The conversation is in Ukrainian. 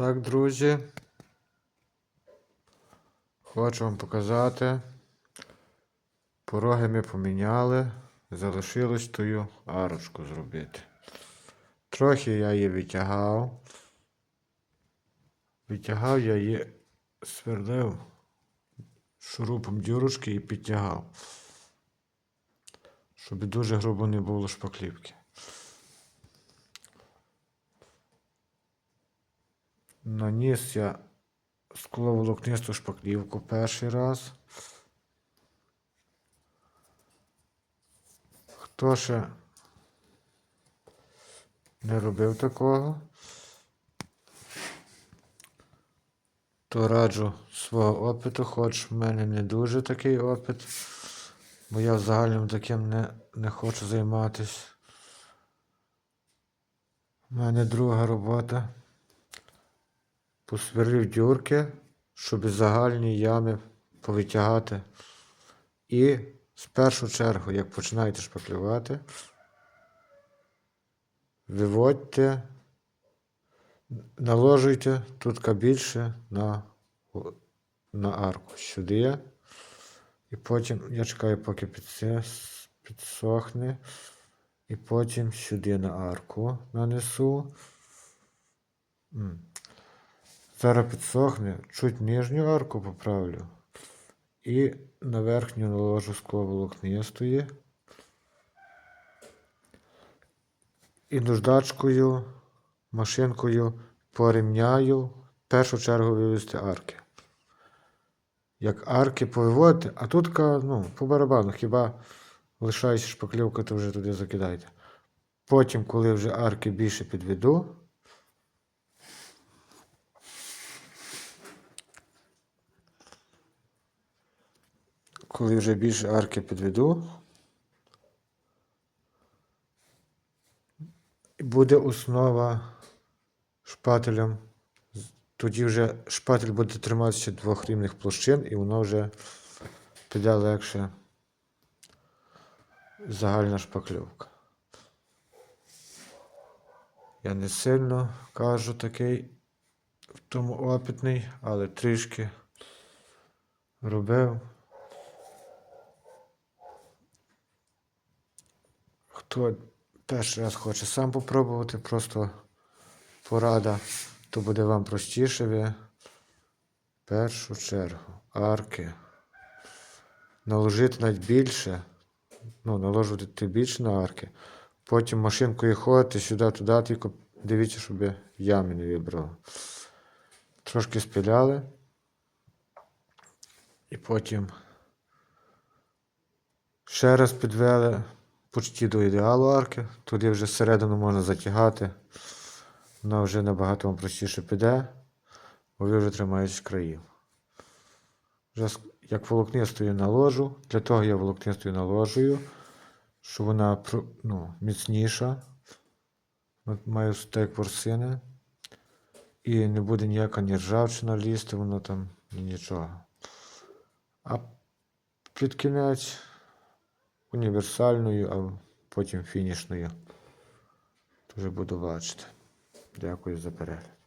Так, друзі. Хочу вам показати. Пороги ми поміняли. Залишилось тую арочку зробити. Трохи я її витягав. Витягав я її, сверлив шурупом дюрочки і підтягав. Щоб дуже грубо не було шпаклівки. Наніс я скловолокнисту шпаклівку перший раз. Хто ще не робив такого, то раджу свого опиту, хоч в мене не дуже такий опит, бо я в загальному таким не, не хочу займатися. У мене друга робота. Посверлив дюрки, щоб загальні ями повитягати. І в першу чергу, як починаєте шпаклювати, виводьте, наложуйте тут більше на, на арку сюди. І потім я чекаю, поки підсохне. І потім сюди на арку нанесу. Зараз підсохне, чуть нижню арку поправлю. І на верхню наложу скловолокнистої. І наждачкою, машинкою порівняю в першу чергу вивести арки. Як арки повиводити, а тут ну, по барабану, хіба лишається шпаклівка, то вже туди закидайте. Потім, коли вже арки більше підведу, коли вже більше арки підведу, буде основа шпателем. Тоді вже шпатель буде триматися двох рівних площин, і воно вже піде легше загальна шпакльовка. Я не сильно кажу такий в тому опитний, але трішки робив. Хто перший раз хоче сам попробувати, просто порада, то буде вам простіше в першу чергу арки. Наложити навіть більше, ну, наложувати більше на арки. Потім машинкою ходити сюди-туди, тільки дивіться, щоб ями не вибрало. Трошки спиляли. І потім ще раз підвели почти до ідеалу арки. Туди вже всередину можна затягати. Вона вже набагато вам простіше піде, бо ви вже тримаєтесь країв. Вже як волокнистою наложу, для того я волокнистою наложую, щоб вона ну, міцніша. Маю стек ворсини. І не буде ніяка ні ржавчина лізти, воно там ні нічого. А під кінець універсальною, а потім фінішною. Дуже буду бачити. Дякую за перегляд.